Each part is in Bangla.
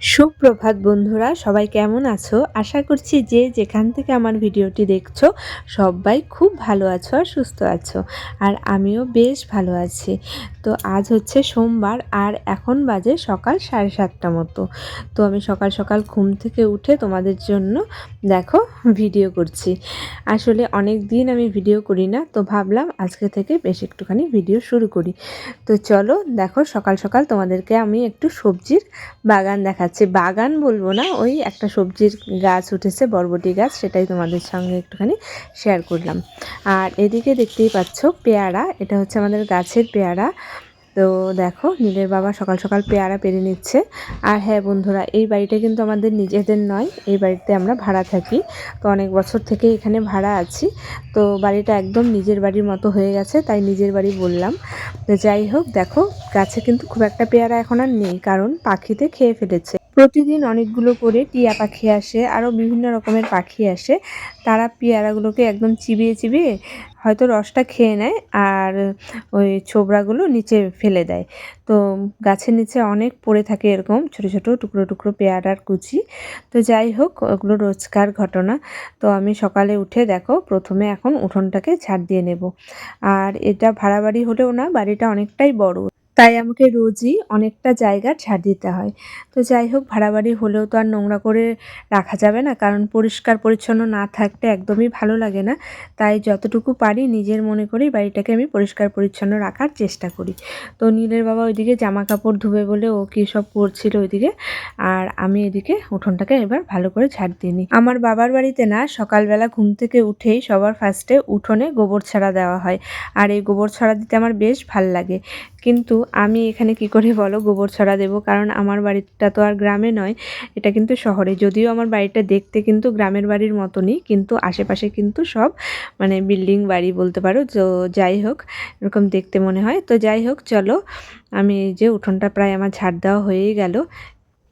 সুপ্রভাত বন্ধুরা, সবাই কেমন আছো? আশা করছি যে যেখান থেকে আমার ভিডিওটি দেখছ, সবাই খুব ভালো আছো আর সুস্থ আছো। আর আমিও বেশ ভালো আছি। তো আজ হচ্ছে সোমবার আর এখন বাজে সকাল সাড়ে সাতটা মতো। তো আমি সকাল সকাল ঘুম থেকে উঠে তোমাদের জন্য দেখো ভিডিও করছি। আসলে অনেক দিন আমি ভিডিও করি না, তো ভাবলাম আজকে থেকে বেশ একটুখানি ভিডিও শুরু করি। তো চলো দেখো সকাল সকাল তোমাদেরকে আমি একটু সবজির বাগান দেখাচ্ছি। বাগান বলব না, ওই একটা সবজির গাছ উঠেছে, বরবটি গাছ, সেটাই তোমাদের সঙ্গে একটুখানি শেয়ার করলাম। আর এদিকে দেখতেই পাচ্ছ পেয়ারা, এটা হচ্ছে আমাদের গাছের পেয়ারা। তো দেখো, নীলের বাবা সকাল সকাল পেয়ারা পেরে নিচ্ছে। আর হ্যাঁ বন্ধুরা, এই বাড়িটা কিন্তু আমাদের নিজেদের নয়, এই বাড়িতে আমরা ভাড়া থাকি। তো অনেক বছর থেকে এখানে ভাড়া আছি। তো বাড়িটা একদম নিজের বাড়ির মতো হয়ে গেছে, তাই নিজের বাড়ি বললাম। যাই হোক, দেখো, গাছে কিন্তু খুব একটা পেয়ারা এখন আর নেই, কারণ পাখিতে খেয়ে ফেলেছে। প্রতিদিন অনেকগুলো করে টিয়া পাখি আসে, আরও বিভিন্ন রকমের পাখি আসে। তারা পেয়ারাগুলোকে একদম চিবিয়ে চিবিয়ে হয়তো রসটা খেয়ে নেয় আর ওই ছোবড়াগুলো নিচে ফেলে দেয়। তো গাছের নিচে অনেক পড়ে থাকে এরকম ছোট ছোট টুকরো টুকরো পেয়ারার কুচি। তো যাই হোক, ওগুলো রোজকার ঘটনা। তো আমি সকালে উঠে দেখো, প্রথমে এখন উঠোনটাকে ঝাড় দিয়ে নেব। আর এটা ভাড়া বাড়ি হলেও না, বাড়িটা অনেকটাই বড়। তাই আমাকে রোজই অনেকটা জায়গা ছাড় দিতে হয়। তো যাই হোক, ভাড়া বাড়ি হলেও তো আর নোংরা করে রাখা যাবে না, কারণ পরিষ্কার পরিচ্ছন্ন না থাকতে একদমই ভালো লাগে না। তাই যতটুকু পারি নিজের মনে করেই বাড়িটাকে আমি পরিষ্কার পরিচ্ছন্ন রাখার চেষ্টা করি। তো নীলের বাবা ওইদিকে জামা কাপড় ধুবে বলে ও কী সব করছিল ওইদিকে, আর আমি এদিকে উঠোনটাকে এবার ভালো করে ঝাড় দিয়ে নিই। আমার বাবার বাড়িতে না সকালবেলা ঘুম থেকে উঠেই সবার ফার্স্টে উঠোনে গোবর ছাড়া দেওয়া হয়, আর এই গোবর ছড়া দিতে আমার বেশ ভালো লাগে। কিন্তু আমি এখানে কি করে বলো, গোবর ছড়া দেবো? কারণ আমার বাড়িটা তো আর গ্রামে নয়, এটা কিন্তু শহরে। যদিও আমার বাড়িটা দেখতে কিন্তু গ্রামের বাড়ির মতনই, কিন্তু আশেপাশে কিন্তু সব মানে বিল্ডিং বাড়ি বলতে পারো। তো যাই হোক, এরকম দেখতে মনে হয়। তো যাই হোক, চলো, আমি যে উঠোনটা প্রায় আমার ঝাড় দেওয়া হয়েই গেল।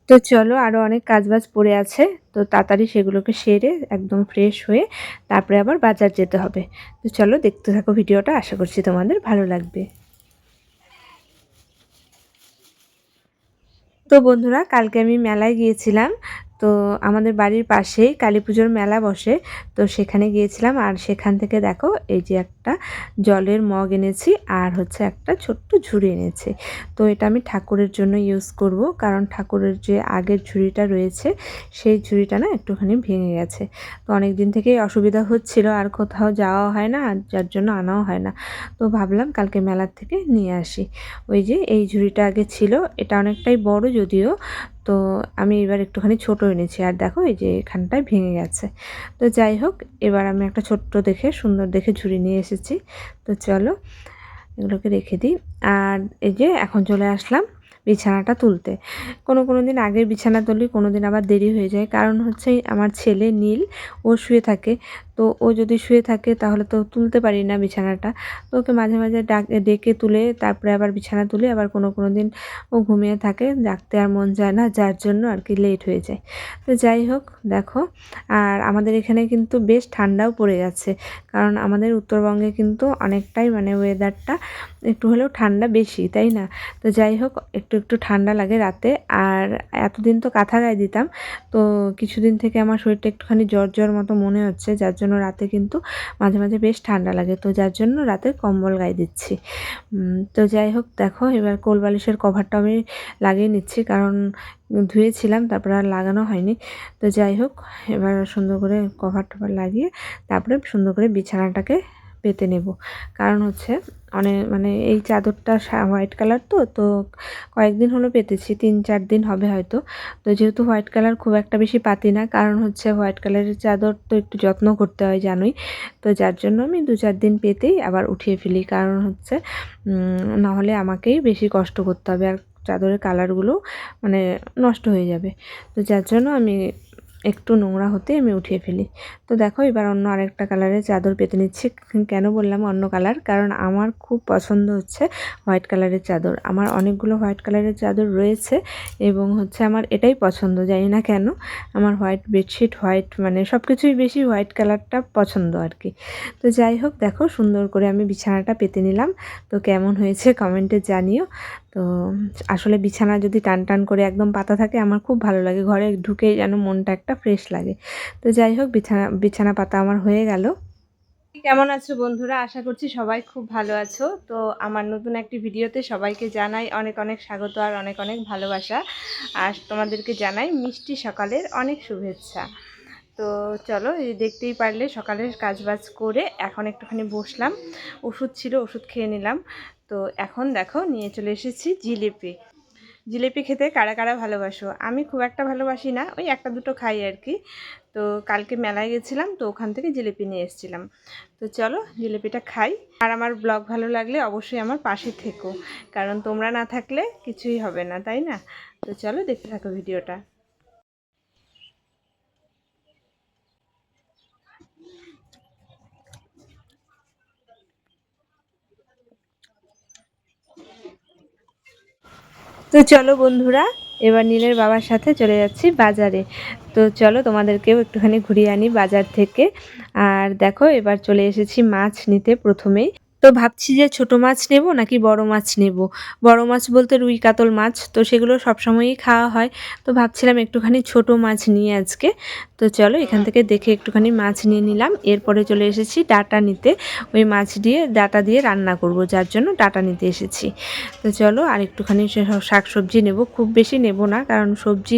তো চলো আরও অনেক কাজবাজ পড়ে আছে। তো তাড়াতাড়ি সেগুলোকে সেরে একদম ফ্রেশ হয়ে তারপরে আবার বাজার যেতে হবে। তো চলো, দেখতে থাকো ভিডিওটা। আশা করছি তোমাদের ভালো লাগবে। তো বন্ধুরা, কালকে আমি মেলায় গিয়েছিলাম। তো আমাদের বাড়ির পাশেই কালী পুজোর মেলা বসে। তো সেখানে গিয়েছিলাম আর সেখান থেকে দেখো, এই যে একটা জলের মগ এনেছি আর হচ্ছে একটা ছোট্ট ঝুড়ি এনেছি। তো এটা আমি ঠাকুরের জন্য ইউজ করব কারণ ঠাকুরের যে আগের ঝুড়িটা রয়েছে সেই ঝুড়িটা না একটুখানি ভেঙে গেছে। তো অনেক দিন থেকেই অসুবিধা হচ্ছিল, আর কোথাও যাওয়া হয় না, আর যার জন্য আনাও হয় না। তো ভাবলাম কালকে মেলার থেকে নিয়ে আসি। ওই যে এই ঝুড়িটা আগে ছিল, এটা অনেকটাই বড় যদিও, তো আমি এবার একটুখানি ছোট এনেছি। আর দেখো এই যে এখানটায় ভেঙে গেছে। তো যাই হোক, এবার আমি একটা ছোট্ট দেখে সুন্দর দেখে ঝুড়ি নিয়ে এসেছি। তো চলো, এগুলোকে রেখে দিই। আর এই যে এখন চলে আসলাম বিছানাটা তুলতে। কোনো কোনো দিন আগে বিছানা তুলি, কোনো দিন আবার দেরি হয়ে যায়। কারণ হচ্ছে আমার ছেলে নীল, ও শুয়ে থাকে। তো ও যদি শুয়ে থাকে তাহলে তো তুলতে পারি না বিছানাটা। তো ওকে মাঝে মাঝে ডাকে, ডেকে তুলে তারপরে আবার বিছানা তুলে আবার কোনো কোনো দিন ও ঘুমিয়ে থাকে ডাকতে আর মন যায় না, যার জন্য আর কি লেট হয়ে যায়। তো যাই হোক, দেখো, আর আমাদের এখানে কিন্তু বেশ ঠান্ডাও পড়ে গেছে। কারণ আমাদের উত্তরবঙ্গে কিন্তু অনেকটাই মানে ওয়েদারটা একটু হলেও ঠান্ডা বেশি, তাই না? তো যাই হোক, একটু একটু ঠান্ডা লাগে রাতে। আর এতদিন তো কাঁথা গায়ে দিতাম, তো কিছুদিন থেকে আমার শরীরটা একটুখানি জ্বর জ্বর মতো মনে হচ্ছে, যার জন্য রাতে কিন্তু মাঝে মাঝে বেশ ঠান্ডা লাগে। তো যার জন্য রাতে কম্বল গায়ে দিচ্ছি। তো যাই হোক, দেখো এবার কোলবালিশের কভারটা আমি লাগিয়ে নিচ্ছি কারণ ধুয়েছিলাম, তারপর আর লাগানো হয়নি। তো যাই হোক, এবার সুন্দর করে কভার টভার লাগিয়ে তারপরে সুন্দর করে বিছানাটাকে পেতে নেব। কারণ হচ্ছে অনেক মানে এই চাদরটা হোয়াইট কালার তো তো কয়েকদিন হলো পেতেছি, তিন চার দিন হবে হয়তো। তো যেহেতু হোয়াইট কালার খুব একটা বেশি পাতি না, কারণ হচ্ছে হোয়াইট কালারের চাদর তো একটু যত্ন করতে হয় জানোই। তো যার জন্য আমি দু চার দিন পেতেই আবার উঠিয়ে ফেলি। কারণ হচ্ছে নাহলে আমাকেই বেশি কষ্ট করতে হবে, আর চাদরের কালারগুলো মানে নষ্ট হয়ে যাবে। তো যার জন্য আমি একটু নোংরা হতে আমি উঠিয়ে ফেলি। তো দেখো এবার অন্য আরেকটা কালারের চাদর পেতে নিচ্ছি। কেন বললাম অন্য কালার? কারণ আমার খুব পছন্দ হচ্ছে হোয়াইট কালারের চাদর। আমার অনেকগুলো হোয়াইট কালারের চাদর রয়েছে এবং হচ্ছে আমার এটাই পছন্দ, জানি না কেন। আমার হোয়াইট বেডশিট, হোয়াইট মানে সব কিছুই বেশি হোয়াইট কালারটা পছন্দ আর কি। তো যাই হোক, দেখো সুন্দর করে আমি বিছানাটা পেতে নিলাম। তো কেমন হয়েছে কমেন্টে জানিও। তো আসলে বিছানা যদি টান টান করে একদম পাতা থাকে, আমার খুব ভালো লাগে। ঘরে ঢুকেই যেন মনটা একটা ফ্রেশ লাগে। তো যাই হোক, বিছানা বিছানা পাতা আমার হয়ে গেল। কেমন আছো বন্ধুরা? আশা করছি সবাই খুব ভালো আছো। তো আমার নতুন একটি ভিডিওতে সবাইকে জানাই অনেক অনেক স্বাগত আর অনেক অনেক ভালোবাসা। আর তোমাদেরকে জানাই মিষ্টি সকালের অনেক শুভেচ্ছা। তো চলো, এই দেখতেই পারলে সকালের কাজবাজ করে এখন একটুখানি বসলাম। ওষুধ ছিল, ওষুধ খেয়ে নিলাম। তো এখন দেখো নিয়ে চলে এসেছি জিলিপি। জিলিপি খেতে কারা কারা ভালোবাসো? আমি খুব একটা ভালোবাসি না, ওই একটা দুটো খাই আর কি। তো কালকে মেলায় গেছিলাম, তো ওখান থেকে জিলিপি নিয়ে এসেছিলাম। তো চলো জিলিপিটা খাই। আর আমার ব্লগ ভালো লাগলে অবশ্যই আমার পাশে থেকো, কারণ তোমরা না থাকলে কিছুই হবে না, তাই না? তো চলো দেখতে থাকো ভিডিওটা। তো চলো বন্ধুরা, এবার নীলের বাবার সাথে চলে যাচ্ছি বাজারে। তো চলো তোমাদেরকেও একটুখানি ঘুরিয়ে আনি বাজার থেকে। আর দেখো, এবার চলে এসেছি মাছ নিতে প্রথমেই। তো ভাবছি যে ছোট মাছ নেব নাকি বড় মাছ নেব? বড় মাছ বলতে রুই, কাতল মাছ, তো সেগুলো সবসময়ই খাওয়া হয়। তো ভাবছিলাম একটুখানি ছোট মাছ নিয়ে আজকে। তো চলো এখান থেকে দেখে একটুখানি মাছ নিয়ে নিলাম। এরপরে চলে এসেছি ডাটা নিতে। ওই মাছ দিয়ে ডাটা দিয়ে রান্না করব, যার জন্য ডাটা নিতে এসেছি। তো চলো আর একটুখানি শাক সবজি নেব। খুব বেশি নেব না, কারণ সবজি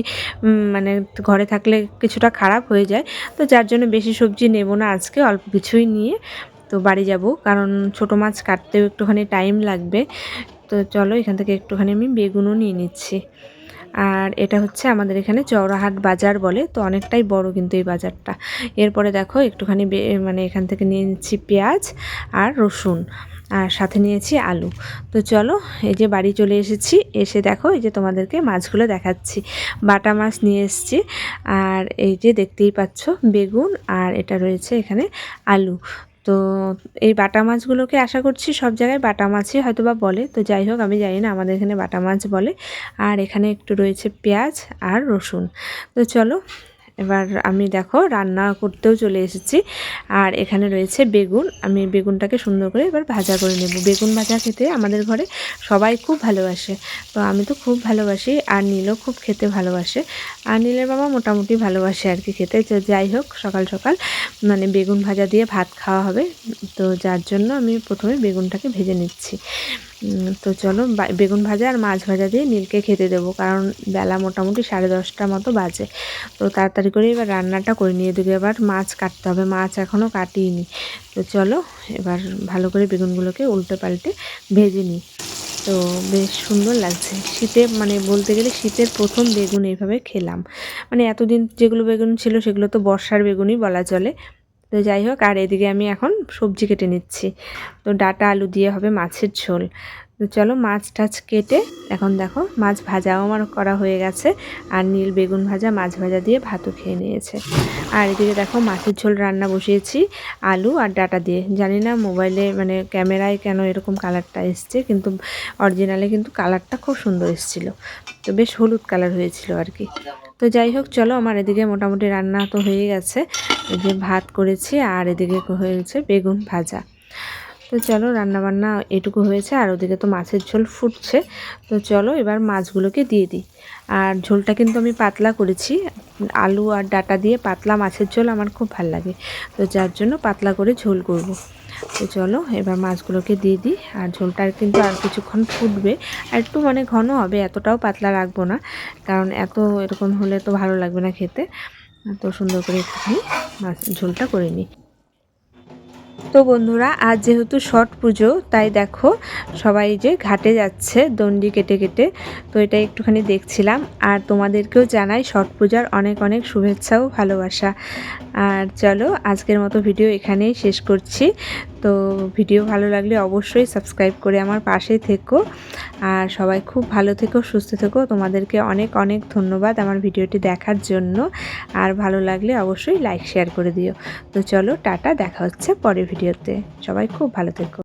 মানে ঘরে থাকলে কিছুটা খারাপ হয়ে যায়। তো যার জন্য বেশি সবজি নেব না আজকে, অল্প কিছুই নিয়ে। তো বাড়ি যাব, কারণ ছোট মাছ কাটতেও একটুখানি টাইম লাগবে। তো চলো এখান থেকে একটুখানি আমি বেগুনও নিয়ে নিচ্ছি। আর এটা হচ্ছে আমাদের এখানে চৌরাহাট বাজার বলে, তো অনেকটাই বড় কিন্তু এই বাজারটা। এরপরে দেখো একটুখানি মানে এখান থেকে নিয়ে নিচ্ছি পেঁয়াজ আর রসুন, আর সাথে নিয়েছি আলু। তো চলো এই যে বাড়ি চলে এসেছি, এসে দেখো এই যে তোমাদেরকে মাছগুলো দেখাচ্ছি। বাটা মাছ নিয়ে এসেছি, আর এই যে দেখতেই পাচ্ছ বেগুন, আর এটা রয়েছে এখানে আলু। তো এই বাটা মাছগুলোকে আশা করছি সব জায়গায় বাটা মাছই হয়তো বা বলে। তো যাই হোক, আমি জানি না আমাদের এখানে বাটা মাছ বলে। আর এখানে একটু রয়েছে পেঁয়াজ আর রসুন। তো চলো এবার আমি দেখো রান্না করতেও চলে এসেছি। আর এখানে রয়েছে বেগুন। আমি বেগুনটাকে সুন্দর করে এবার ভাজা করে নেব। বেগুন ভাজা খেতে আমাদের ঘরে সবাই খুব ভালোবাসে। তো আমি তো খুব ভালোবাসি আর নীলও খুব খেতে ভালোবাসে। আর নীলের বাবা মোটামুটি ভালোবাসে আর কি খেতে। তো যাই হোক, সকাল সকাল মানে বেগুন ভাজা দিয়ে ভাত খাওয়া হবে। তো যার জন্য আমি প্রথমে বেগুনটাকে ভেজে নিচ্ছি। তো চলো বেগুন ভাজা আর মাছ ভাজা দিয়ে নীলকে খেতে দেবো, কারণ বেলা মোটামুটি সাড়ে দশটা মতো বাজে। তো তাড়াতাড়ি করে এবার রান্নাটা করে নিয়ে দিকে এবার মাছ কাটতে হবে, মাছ এখনও কাটিনি। তো চলো, এবার ভালো করে বেগুনগুলোকে উল্টে পাল্টে ভেজে নিই। তো বেশ সুন্দর লাগছে। শীতে মানে বলতে গেলে শীতের প্রথম বেগুন এইভাবে খেলাম। মানে এতদিন যেগুলো বেগুন ছিল, সেগুলো তো বর্ষার বেগুনই বলা চলে। তো যাই হোক, আর এদিকে আমি এখন সবজি কেটে নিচ্ছি। তো ডাটা আলু দিয়ে হবে মাছের ঝোল। তো চলো মাছ টাছ কেটে, এখন দেখো মাছ ভাজাও আমার করা হয়ে গেছে, আর নীল বেগুন ভাজা, মাছ ভাজা দিয়ে ভাতও খেয়ে নিয়েছে। আর এদিকে দেখো মাছের ঝোল রান্না বসিয়েছি, আলু আর ডাটা দিয়ে। জানি না মোবাইলে মানে ক্যামেরায় কেন এরকম কালারটা এসছে, কিন্তু অরিজিনালে কিন্তু কালারটা খুব সুন্দর এসেছিল। তো বেশ হলুদ কালার হয়েছিল আর কি। তো যাই হোক, চলো আমার এদিকে মোটামুটি রান্না তো হয়ে গেছে যে ভাত করেছি আর এদিকে হয়েছে বেগুন ভাজা। তো চলো রান্নাবান্না এটুকু হয়েছে, আর ওদিকে তো মাছের ঝোল ফুটছে। তো চলো এবার মাছগুলোকে দিয়ে দিই। আর ঝোলটা কিন্তু আমি পাতলা করেছি। আলু আর ডাটা দিয়ে পাতলা মাছের ঝোল আমার খুব ভালো লাগে। তো যার জন্য পাতলা করে ঝোল করব। তো চলো এবার মাছগুলোকে দিয়ে দিই। আর ঝোলটা কিন্তু আর কিছুক্ষণ ফুটবে। আর একটু মানে ঘন হবে, এতটাও পাতলা রাখব না। কারণ এত এরকম হলে তো ভালো লাগবে না খেতে। তো সুন্দর করে একটুখানি মাছ ঝোলটা করে নিই। তো বন্ধুরা, আজ যেহেতু ছট পুজো, তাই দেখো সবাই যে ঘাটে যাচ্ছে দণ্ডি কেটে কেটে, তো এটা একটুখানি দেখছিলাম। আর তোমাদেরকেও জানাই ছট পূজার অনেক অনেক শুভেচ্ছা ও ভালোবাসা। আর চলো আজকের মতো ভিডিও এখানেই শেষ করছি। তো ভিডিও ভালো লাগলে অবশ্যই সাবস্ক্রাইব করে আমার পাশে থেকো। আর সবাই খুব ভালো থেকো, সুস্থ থেকো। তোমাদেরকে অনেক অনেক ধন্যবাদ আমার ভিডিওটি দেখার জন্য। আর ভালো লাগলে অবশ্যই লাইক শেয়ার করে দিও। তো চলো টাটা, দেখা হচ্ছে পরের ভিডিওতে সবাই খুব ভালো থেকো।